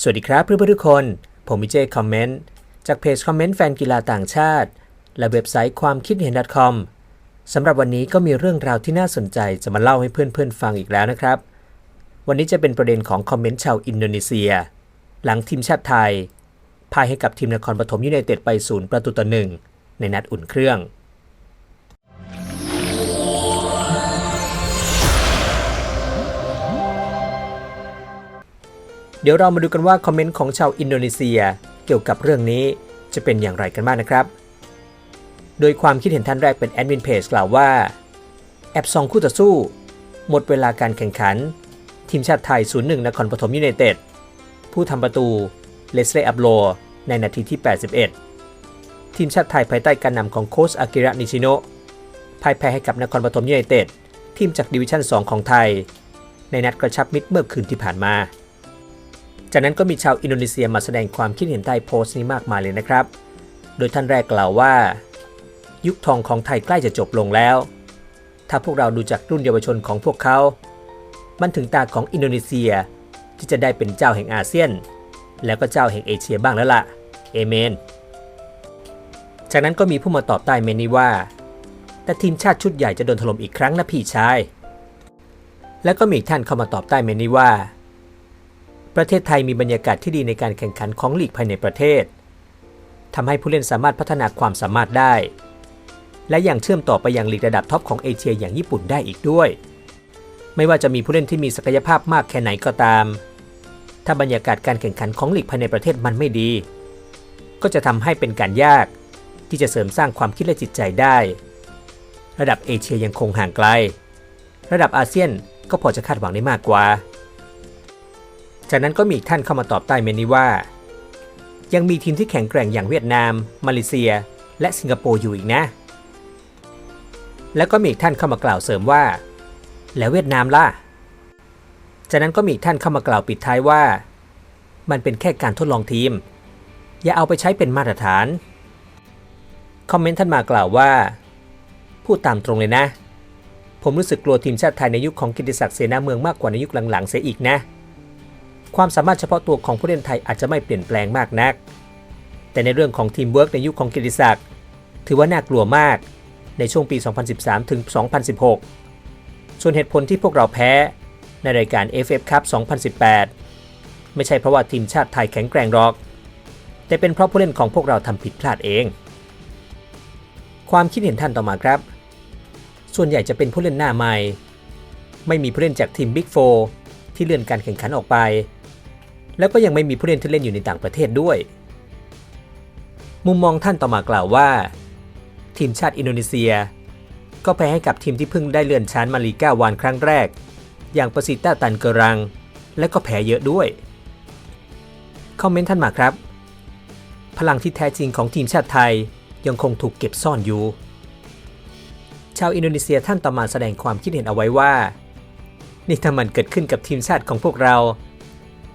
สวัสดีครับเพื่อนๆทุกคน ผมมิเจคอมเมนต์จากเพจคอมเมนต์แฟนกีฬาต่างชาติ และเว็บไซต์ความคิดเห็น .com สำหรับวันนี้ก็มีเรื่องราวที่น่าสนใจจะมาเล่าให้เพื่อนๆฟังอีกแล้วนะครับ วันนี้จะเป็นประเด็นของคอมเมนต์ชาวอินโดนีเซีย หลังทีมชาติไทยพ่ายให้กับทีมนครปฐมยูไนเต็ดไปศูนย์ประตูต่อหนึ่งในนัดอุ่นเครื่อง เดี๋ยวเรามาดูกันว่าคอมเมนต์ของชาวอินโดนีเซีย เกี่ยวกับเรื่องนี้จะเป็นอย่างไรกันบ้างนะครับ โดยความคิดเห็นท่านแรกเป็นแอดมินเพจกล่าวว่า แอบซองคู่ต่อสู้ หมดเวลาการแข่งขัน ทีมชาติไทย 0-1นครปฐมยูไนเต็ดผู้ทำประตูเลสเลอับโลในนาทีที่ 81 ทีมชาติไทยภายใต้การนำของโค้ชอากิระนิชิโนะพ่ายแพ้ให้กับนครปฐมยูไนเต็ดทีมจากดิวิชั่น 2 ของไทย ในนัดกระชับมิตรเมื่อคืนที่ผ่านมา จากนั้นก็มีชาวอินโดนีเซียมาแสดงความคิดเห็นใต้โพสต์นี้มากมายเลยนะครับ โดยท่านแรกกล่าวว่า ยุคทองของไทยใกล้จะจบลงแล้ว ถ้าพวกเราดูจากรุ่นเยาวชนของพวกเขา มันถึงตาของอินโดนีเซียที่จะได้เป็นเจ้าแห่งอาเซียน แล้วก็เจ้าแห่งเอเชียบ้างแล้วล่ะ เอเมน จากนั้นก็มีผู้มาตอบใต้เมนนี้ว่า แต่ทีมชาติชุดใหญ่จะโดนถล่มอีกครั้งนะพี่ชาย แล้วก็มีท่านเข้ามาตอบใต้เมนนี้ว่า ประเทศไทยมีบรรยากาศที่ดีในการแข่งขันของลีกภายในประเทศทำให้ผู้เล่นสามารถพัฒนาความสามารถได้ และยังเชื่อมต่อไปยังลีกระดับท็อปของเอเชียอย่างญี่ปุ่นได้อีกด้วย ไม่ว่าจะมีผู้เล่นที่มีศักยภาพมากแค่ไหนก็ตาม ถ้าบรรยากาศการแข่งขันของลีกภายในประเทศมันไม่ดี ก็จะทำให้เป็นการยากที่จะเสริมสร้างความคิดและจิตใจได้ ระดับเอเชียยังคงห่างไกล ระดับอาเซียนก็พอจะคาดหวังได้มากกว่า จากนั้นก็มีอีกท่านเข้ามาตอบใต้เมนนี้ว่า ยังมีทีมที่แข็งแกร่งอย่างเวียดนาม มาเลเซีย และสิงคโปร์อยู่อีกนะ แล้วก็มีอีกท่านเข้ามากล่าวเสริมว่า แล้วเวียดนามล่ะ จากนั้นก็มีท่านเข้ามากล่าวปิดท้ายว่า มันเป็นแค่การทดลองทีม อย่าเอาไปใช้เป็นมาตรฐาน คอมเมนต์ท่านมากล่าวว่า พูดตามตรงเลยนะ ผมรู้สึกกลัวทีมชาติไทยในยุคของกิติศักดิ์เสนาเมืองมากกว่าในยุคหลังๆเสียอีกนะ ความสามารถเฉพาะตัวของผู้เล่นไทยอาจจะไม่เปลี่ยนแปลงมากนัก แต่ในเรื่องของทีมเวิร์กในยุคของกิติศักดิ์ถือว่าน่ากลัวมาก ในช่วงปี 2013 ถึง 2016 ส่วนเหตุผลที่พวกเราแพ้ ในรายการ FF Cup 2018 ไม่ใช่เพราะว่าทีมชาติไทยแข็งแกร่งหรอก แต่เป็นเพราะผู้เล่นของพวกเราทำผิดพลาดเอง ความคิดเห็นท่านต่อมาครับ ส่วนใหญ่จะเป็นผู้เล่นหน้าใหม่ ไม่มีผู้เล่นจากทีม Big 4ที่เลื่อนการแข่งขันออกไป แล้วก็ยังไม่มีผู้เล่นที่เล่นอยู่ในต่างประเทศด้วย มุมมองท่านต่อมากล่าวว่า ทีมชาติอินโดนีเซีย ก็แพ้ให้กับทีมที่เพิ่งได้เลื่อนชั้นมาลีก้าวันครั้งแรก อย่างปสิต้าตันเกรัง และก็แพ้เยอะด้วย คอมเมนต์ท่านมาครับ พลังที่แท้จริงของทีมชาติไทยยังคงถูกเก็บซ่อนอยู่ ชาวอินโดนีเซียท่านต่อมาแสดงความคิดเห็นเอาไว้ว่า นี่ถ้ามันเกิดขึ้นกับทีมชาติของพวกเรา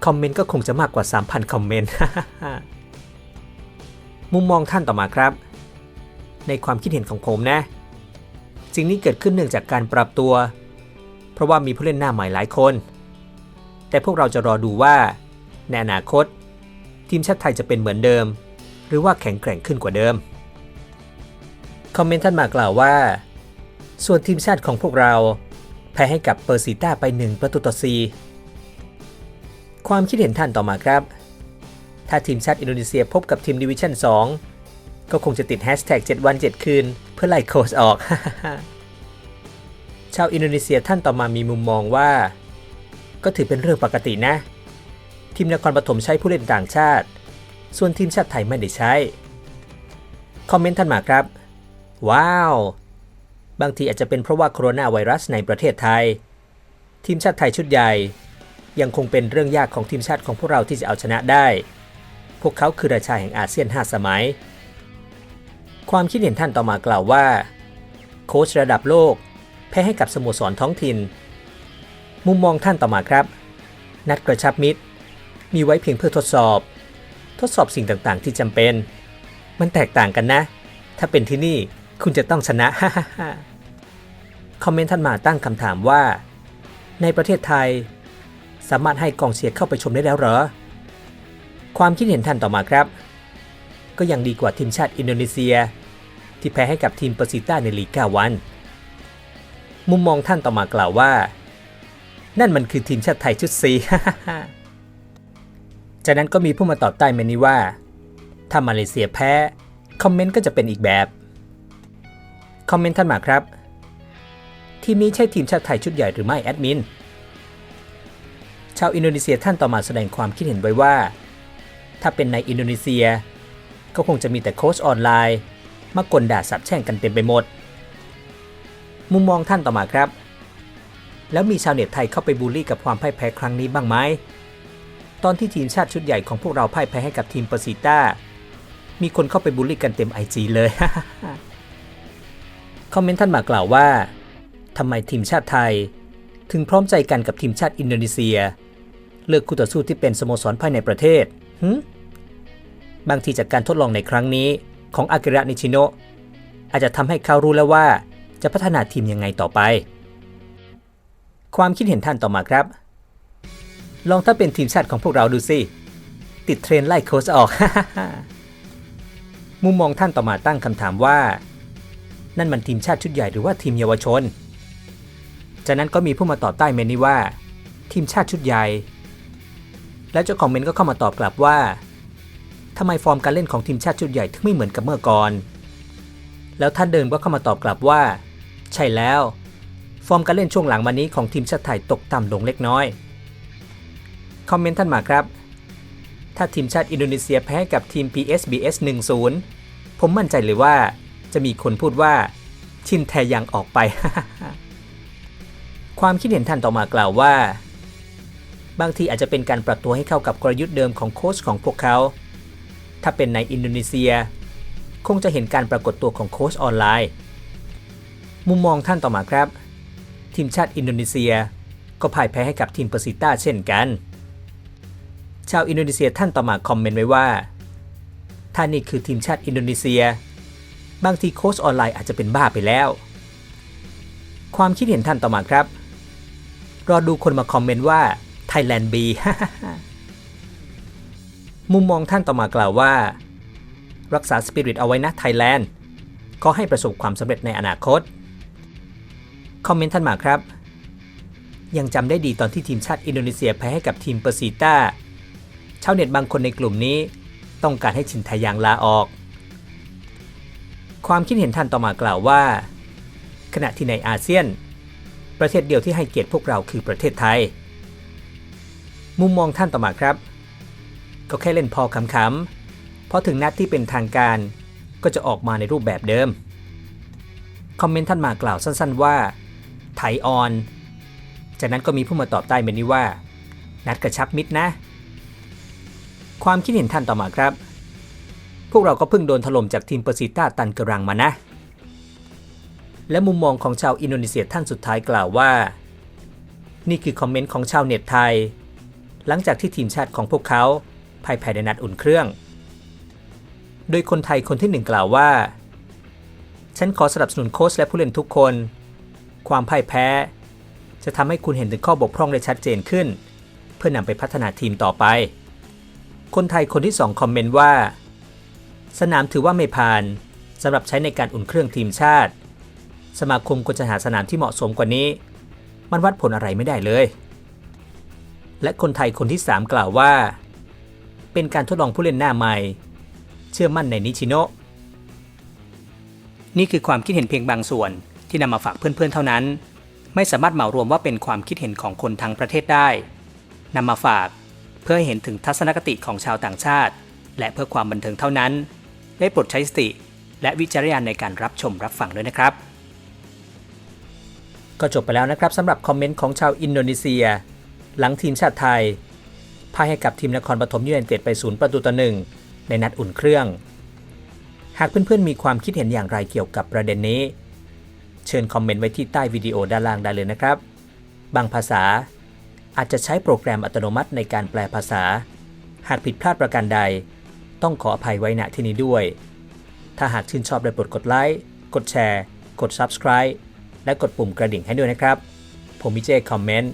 คอมเมนต์ก็คงจะมากกว่า 3,000 คอมเมนต์ มุมมองท่านต่อมาครับ ในความคิดเห็นของผมนะสิ่งนี้เกิดขึ้นเนื่องจากการปรับตัว เพราะว่ามีผู้เล่นหน้าใหม่หลายคน แต่พวกเราจะรอดูว่า ในอนาคต ทีมชาติไทยจะเป็นเหมือนเดิม หรือว่าแข็งแกร่งขึ้นกว่าเดิม คอมเมนต์ท่านมากล่าวว่า ส่วนทีมชาติของพวกเราแพ้ให้กับเปอร์ซิต้าไป 1 ประตูต่อ4 ความคิดเห็นท่านต่อมาครับ ถ้าทีมชาติอินโดนีเซียพบกับทีมดิวิชั่น 2 ก็คงจะติดแฮชแท็ก7วัน 7 คืน เพื่อไล่โค้ชออก ชาวอินโดนีเซียท่านต่อมามีมุมมองว่า ก็ถือเป็นเรื่องปกตินะ ทีมนครปฐมใช้ผู้เล่นต่างชาติ ส่วนทีมชาติไทยไม่ได้ใช้ คอมเมนต์ท่านมาครับ ว้าวบางทีอาจจะเป็นเพราะว่าโคโรนาไวรัสในประเทศไทย ทีมชาติไทยชุดใหญ่ ยังคงเป็นเรื่องยากของทีมชาติของพวกเราที่จะเอาชนะได้ พวกเขาคือราชาแห่งอาเซียน 5 สมัย ความคิดเห็นท่านต่อมากล่าวว่า โค้ชระดับโลก แพ้ให้กับสโมสรท้องถิ่น มุมมองท่านต่อมาครับ นัดกระชับมิตร มีไว้เพียงเพื่อทดสอบ ทดสอบสิ่งต่างๆ ที่จำเป็น มันแตกต่างกันนะ ถ้าเป็นที่นี่คุณจะต้องชนะฮ่าฮ่าคอมเมนต์ท่านมาตั้งคำถามว่า ในประเทศไทย สามารถให้กองเชียร์เข้าไปชมได้แล้วเหรอ ความคิดเห็นท่านต่อมาครับ ก็ยังดีกว่าทีมชาติอินโดนีเซีย ที่แพ้ให้กับทีมเปอร์ซิต้าในลีก9วัน มุมมองท่านต่อมากล่าวว่า นั่นมันคือทีมชาติไทยชุดสีจากนั้นก็มีผู้มาตอบใต้เมนนี้ว่า ถ้ามาเลเซียแพ้ คอมเมนต์ก็จะเป็นอีกแบบ คอมเมนต์ท่านมาครับ ทีมนี้ใช่ทีมชาติไทยชุดใหญ่หรือไม่แอดมิน ชาวอินโดนีเซียท่านต่อมาแสดงความคิดเห็นไว้ว่า ถ้าเป็นในอินโดนีเซีย ก็คงจะมีแต่โค้ชออนไลน์ มากลด่าสับแช่งกันเต็มไปหมด มุมมองท่านต่อมาครับ แล้วมีชาวเน็ตไทยเข้าไปบูลลี่กับความพ่ายแพ้ครั้งนี้บ้างไหมตอนที่ทีมชาติชุดใหญ่ของพวกเราพ่ายแพ้ให้กับทีมเปอร์ซิต้า มีคนเข้าไปบูลลี่กันเต็มไอจีเลยคอมเมนต์ท่านมากล่าวว่าทำไมทีมชาติไทย ถึงพร้อมใจกันกับทีมชาติอินโดนีเซีย เลือกคู่ต่อสู้ที่เป็นสโมสรภายในประเทศหึบางทีจากการทดลองในครั้งนี้ของอากิระนิชิโนะอาจจะทำให้เขารู้แล้วว่าจะพัฒนาทีมยังไงต่อไป ความคิดเห็นท่านต่อมาครับ ลองถ้าเป็นทีมชาติของพวกเราดูสิ ติดเทรนไล่โค้ชออก มุมมองท่านต่อมาตั้งคำถามว่า นั่นมันทีมชาติชุดใหญ่หรือว่าทีมเยาวชน จากนั้นก็มีผู้มาตอบใต้เมนนี้ว่า ทีมชาติชุดใหญ่ แล้วเจ้าของเมนก็เข้ามาตอบกลับว่าทำไมฟอร์มการเล่นของทีมชาติชุดใหญ่ถึงไม่เหมือนกับเมื่อก่อน แล้วท่านเดิมก็เข้ามาตอบกลับว่า ใช่แล้ว ฟอร์มการเล่นช่วงหลังมานี้ของทีมชาติไทยตกต่ำลงเล็กน้อย คอมเมนต์ท่านมาครับ ถ้าทีมชาติอินโดนีเซียแพ้กับทีม PSBS 1-0 ผมมั่นใจเลยว่า จะมีคนพูดว่า ชินแทยังออกไป ความคิดเห็นท่านต่อมากล่าวว่า บางทีอาจจะเป็นการปรับตัวให้เข้ากับกลยุทธ์เดิมของโค้ชของพวกเขา ถ้าเป็นในอินโดนีเซีย คงจะเห็นการปรากฏตัวของโค้ชออนไลน์ มุมมองท่านต่อมาครับ ทีมชาติอินโดนีเซีย ก็พ่ายแพ้ให้กับทีมเปอร์ซิต้าเช่นกัน ชาวอินโดนีเซียท่านต่อมาคอมเมนต์ไว้ว่าถ้านี่คือทีมชาติอินโดนีเซีย บางทีโค้ชออนไลน์อาจจะเป็นบ้าไปแล้ว ความคิดเห็นท่านต่อมาครับรอดูคนมาคอมเมนต์ว่า Thailand B มุมมองท่านต่อมากล่าวว่า รักษาสปิริตเอาไว้นะไทยแลนด์ขอให้ประสบความสำเร็จในอนาคต คอมเมนต์ท่านมาครับ ยังจำได้ดีตอนที่ทีมชาติอินโดนีเซียแพ้ให้กับทีมเปอร์ซีต้าชาวเน็ตบางคนในกลุ่มนี้ ต้องการให้ชินทายางลาออก ความคิดเห็นท่านต่อมากล่าวว่า ขณะที่ในอาเซียน ประเทศเดียวที่ให้เกียรติพวกเราคือประเทศไทย มุมมองท่านต่อมาครับ ก็แค่เล่นพอขำๆเพราะถึงนัดที่เป็นทางการ ก็จะออกมาในรูปแบบเดิม คอมเมนต์ท่านมากล่าวสั้นๆว่าไทออน จากนั้นก็มีผู้มาตอบใต้เมนนี้ว่า นัดกระชับมิตรนะ ความคิดเห็นท่านต่อมาครับ พวกเราก็เพิ่งโดนถล่มจากทีมเปอร์ซิต้าตันกรังมานะ และมุมมองของชาวอินโดนีเซียท่านสุดท้ายกล่าวว่า นี่คือคอมเมนต์ของชาวเน็ตไทย หลังจากที่ทีมชาติของพวกเขาพ่ายแพ้ในนัดอุ่นเครื่อง โดยคนไทยคนที่หนึ่งกล่าวว่า ฉันขอสนับสนุนโค้ชและผู้เล่นทุกคน ความพ่ายแพ้ จะทำให้คุณเห็นถึงข้อบกพร่องได้ชัดเจนขึ้น เพื่อนำไปพัฒนาทีมต่อไป คนไทยคนที่สองคอมเมนต์ว่า สนามถือว่าไม่ผ่านสำหรับใช้ในการอุ่นเครื่องทีมชาติ สมาคมควรจะหาสนามที่เหมาะสมกว่านี้ มันวัดผลอะไรไม่ได้เลย และคนไทยคนที่ 3 กล่าวว่า เป็นการทดลองผู้เล่นหน้าใหม่ เชื่อมั่นในนิชิโนนี่คือความคิดเห็นเพียงบางส่วนที่นำมาฝากเพื่อนๆเท่านั้น ไม่สามารถเหมารวมว่าเป็นความคิดเห็นของคนทั้งประเทศได้นำมาฝากเพื่อให้เห็นถึงทัศนคติของชาวต่างชาติ และเพื่อความบันเทิงเท่านั้น ได้โปรดใช้สติ และวิจารณญาณในการรับชมรับฟังด้วยนะครับ ก็จบไปแล้วนะครับสำหรับคอมเมนต์ของชาวอินโดนีเซีย หลังทีมชาติไทยพ่ายให้กับทีมนครปฐมยูไนเต็ดไปศูนย์ประตูต่อหนึ่งในนัดอุ่นเครื่อง หากเพื่อนๆมีความคิดเห็นอย่างไรเกี่ยวกับประเด็นนี้ เชิญคอมเมนต์ไว้ที่ใต้วิดีโอด้านล่างได้เลยนะครับ บางภาษาอาจจะใช้โปรแกรมอัตโนมัติในการแปลภาษา หากผิดพลาดประการใด ต้องขออภัยไว้ณที่นี้ด้วย ถ้าหากชื่นชอบได้โปรดกดไลค์ กดแชร์ กด Subscribe และกดปุ่มกระดิ่งให้ด้วยนะครับ ผมมิเจคอมเมนต์